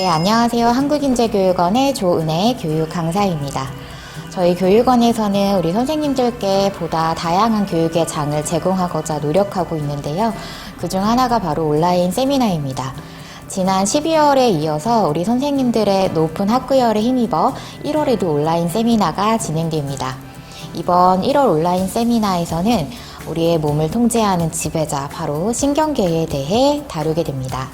네, 안녕하세요. 한국인재교육원의 조은혜 교육 강사입니다. 저희 교육원에서는 우리 선생님들께 보다 다양한 교육의 장을 제공하고자 노력하고 있는데요. 그중 하나가 바로 온라인 세미나입니다. 지난 12월에 이어서 우리 선생님들의 높은 학구열에 힘입어 1월에도 온라인 세미나가 진행됩니다. 이번 1월 온라인 세미나에서는 우리의 몸을 통제하는 지배자, 바로 신경계에 대해 다루게 됩니다.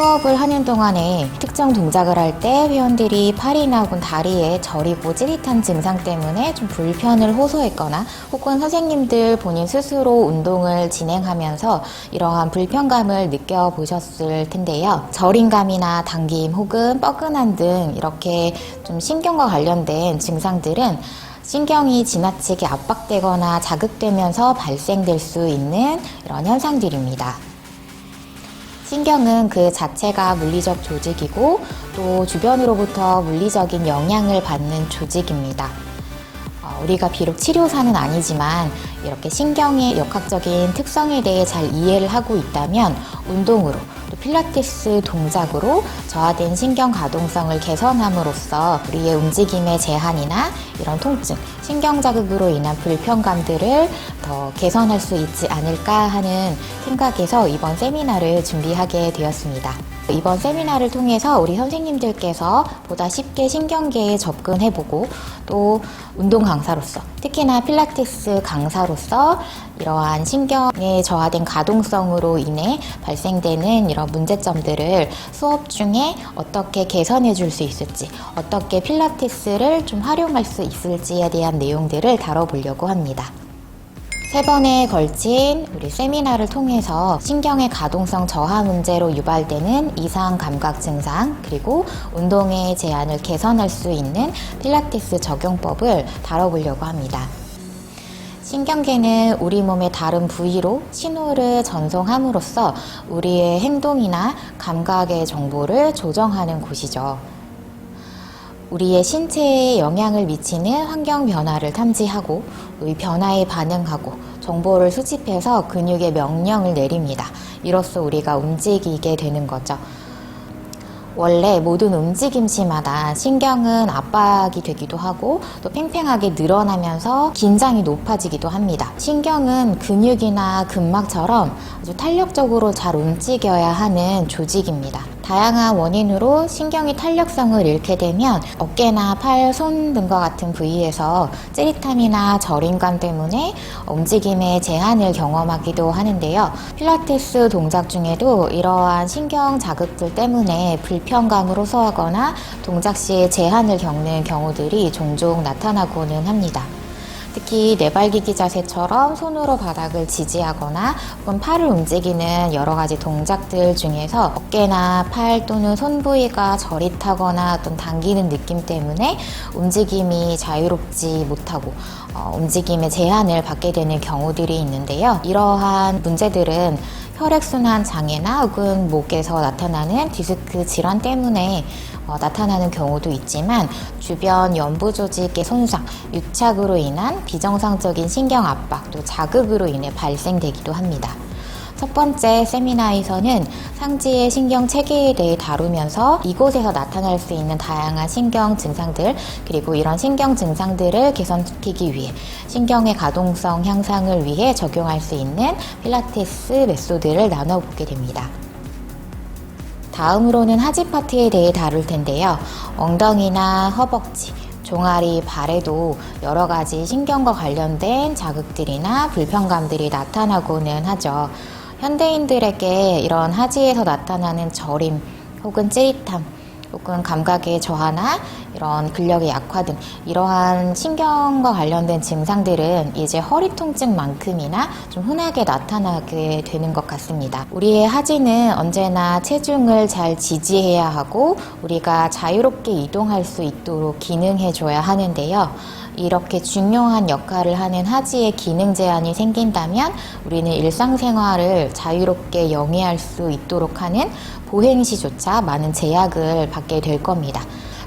수업을 하는 동안에 특정 동작을 할 때 회원들이 팔이나 혹은 다리에 저리고 찌릿한 증상 때문에 좀 불편을 호소했거나 혹은 선생님들 본인 스스로 운동을 진행하면서 이러한 불편감을 느껴보셨을 텐데요. 저림감이나 당김 혹은 뻐근한 등 이렇게 좀 신경과 관련된 증상들은 신경이 지나치게 압박되거나 자극되면서 발생될 수 있는 이런 현상들입니다. 신경은 그 자체가 물리적 조직이고 또 주변으로부터 물리적인 영향을 받는 조직입니다. 어, 우리가 비록 치료사는 아니지만 이렇게 신경의 역학적인 특성에 대해 잘 이해를 하고 있다면 운동으로 또 필라테스 동작으로 저하된 신경 가동성을 개선함으로써 우리의 움직임의 제한이나 이런 통증, 신경 자극으로 인한 불편감들을 더 개선할 수 있지 않을까 하는 생각에서 이번 세미나를 준비하게 되었습니다. 이번 세미나를 통해서 우리 선생님들께서 보다 쉽게 신경계에 접근해보고 또 운동 강사로서 특히나 필라테스 강사로서 이러한 신경의 저하된 가동성으로 인해 발생되는 이런 문제점들을 수업 중에 어떻게 개선해 줄 수 있을지 어떻게 필라테스를 좀 활용할 수 있을지에 대한 내용들을 다뤄보려고 합니다. 세 번에 걸친 우리 세미나를 통해서 신경의 가동성 저하 문제로 유발되는 이상 감각 증상 그리고 운동의 제한을 개선할 수 있는 필라테스 적용법을 다뤄보려고 합니다. 신경계는 우리 몸의 다른 부위로 신호를 전송함으로써 우리의 행동이나 감각의 정보를 조정하는 곳이죠. 우리의 신체에 영향을 미치는 환경 변화를 탐지하고 이 변화에 반응하고 정보를 수집해서 근육에 명령을 내립니다. 이로써 우리가 움직이게 되는 거죠. 원래 모든 움직임시마다 신경은 압박이 되기도 하고 또 팽팽하게 늘어나면서 긴장이 높아지기도 합니다. 신경은 근육이나 근막처럼 아주 탄력적으로 잘 움직여야 하는 조직입니다. 다양한 원인으로 신경이 탄력성을 잃게 되면 어깨나 팔, 손 등과 같은 부위에서 찌릿함이나 저림감 때문에 움직임의 제한을 경험하기도 하는데요. 필라테스 동작 중에도 이러한 신경 자극들 때문에 불편감을 호소하거나 동작 시에 제한을 겪는 경우들이 종종 나타나고는 합니다. 특히 네발기기 자세처럼 손으로 바닥을 지지하거나 혹은 팔을 움직이는 여러 가지 동작들 중에서 어깨나 팔 또는 손 부위가 저릿하거나 어떤 당기는 느낌 때문에 움직임이 자유롭지 못하고 어, 움직임의 제한을 받게 되는 경우들이 있는데요. 이러한 문제들은 혈액순환 장애나 혹은 목에서 나타나는 디스크 질환 때문에 어, 나타나는 경우도 있지만 주변 연부 조직의 손상, 유착으로 인한 비정상적인 신경 압박 또 자극으로 인해 발생되기도 합니다. 첫 번째 세미나에서는 상지의 신경 체계에 대해 다루면서 이곳에서 나타날 수 있는 다양한 신경 증상들 그리고 이런 신경 증상들을 개선시키기 위해 신경의 가동성 향상을 위해 적용할 수 있는 필라테스 메소드를 나눠보게 됩니다. 다음으로는 하지 파트에 대해 다룰 텐데요. 엉덩이나 허벅지, 종아리, 발에도 여러 가지 신경과 관련된 자극들이나 불편감들이 나타나고는 하죠. 현대인들에게 이런 하지에서 나타나는 저림 혹은 찌릿함 혹은 감각의 저하나 이런 근력의 약화 등 이러한 신경과 관련된 증상들은 이제 허리 통증만큼이나 좀 흔하게 나타나게 되는 것 같습니다. 우리의 하지는 언제나 체중을 잘 지지해야 하고 우리가 자유롭게 이동할 수 있도록 기능해 줘야 하는데요. 이렇게 중요한 역할을 하는 하지에 기능 제한이 생긴다면 우리는 일상생활을 자유롭게 영위할 수 있도록 하는 보행시조차 많은 제약을 받게 될 겁니다.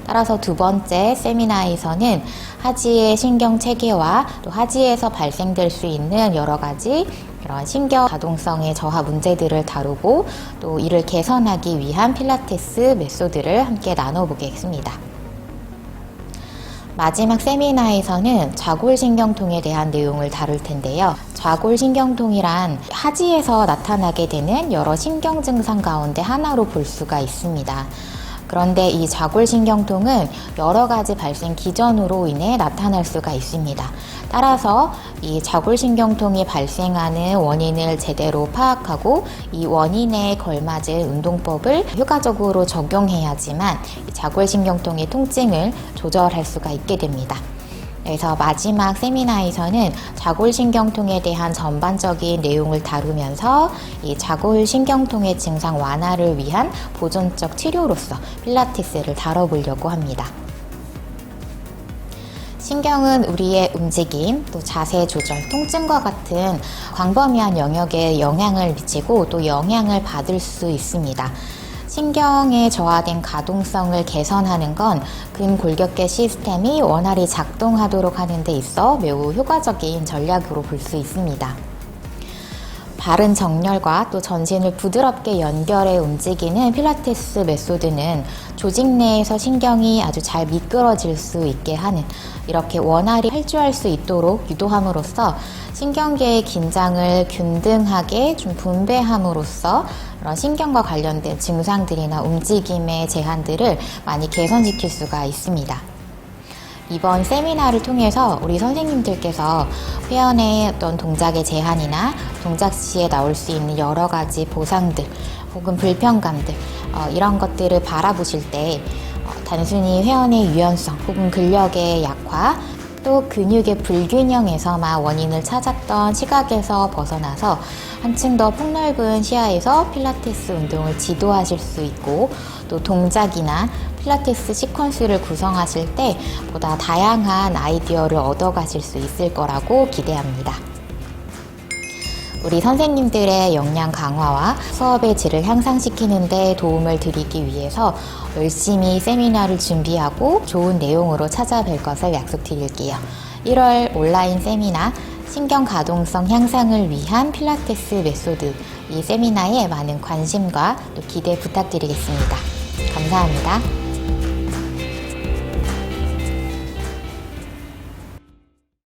따라서 두 번째 세미나에서는 하지의 신경 체계와 또 하지에서 발생될 수 있는 여러 가지 이런 신경 가동성의 저하 문제들을 다루고 또 이를 개선하기 위한 필라테스 메소드를 함께 나눠보겠습니다. 마지막 세미나에서는 좌골신경통에 대한 내용을 다룰 텐데요. 좌골신경통이란 하지에서 나타나게 되는 여러 신경 증상 가운데 하나로 볼 수가 있습니다. 그런데 이 좌골신경통은 여러 가지 발생 기전으로 인해 나타날 수가 있습니다. 따라서 이 좌골신경통이 발생하는 원인을 제대로 파악하고 이 원인에 걸맞은 운동법을 효과적으로 적용해야지만 이 좌골신경통의 통증을 조절할 수가 있게 됩니다. 그래서 마지막 세미나에서는 좌골신경통에 대한 전반적인 내용을 다루면서 이 좌골신경통의 증상 완화를 위한 보존적 치료로서 필라테스를 다뤄보려고 합니다. 신경은 우리의 움직임, 또 자세 조절, 통증과 같은 광범위한 영역에 영향을 미치고 또 영향을 받을 수 있습니다. 신경의 저하된 가동성을 개선하는 건 근골격계 시스템이 원활히 작동하도록 하는 데 있어 매우 효과적인 전략으로 볼 수 있습니다. 바른 정렬과 또 전신을 부드럽게 연결해 움직이는 필라테스 메소드는 조직 내에서 신경이 아주 잘 미끄러질 수 있게 하는 이렇게 원활히 활주할 수 있도록 유도함으로써 신경계의 긴장을 균등하게 좀 분배함으로써 그런 신경과 관련된 증상들이나 움직임의 제한들을 많이 개선시킬 수가 있습니다. 이번 세미나를 통해서 우리 선생님들께서 회원의 어떤 동작의 제한이나 동작 시에 나올 수 있는 여러 가지 보상들 혹은 불편감들 어, 이런 것들을 바라보실 때 어, 단순히 회원의 유연성 혹은 근력의 약화 또 근육의 불균형에서만 원인을 찾았던 시각에서 벗어나서 한층 더 폭넓은 시야에서 필라테스 운동을 지도하실 수 있고 또 동작이나 필라테스 시퀀스를 구성하실 때 보다 다양한 아이디어를 얻어가실 수 있을 거라고 기대합니다. 우리 선생님들의 역량 강화와 수업의 질을 향상시키는 데 도움을 드리기 위해서 열심히 세미나를 준비하고 좋은 내용으로 찾아뵐 것을 약속드릴게요. 1월 온라인 세미나 신경 가동성 향상을 위한 필라테스 메소드 이 세미나에 많은 관심과 또 기대 부탁드리겠습니다. 감사합니다.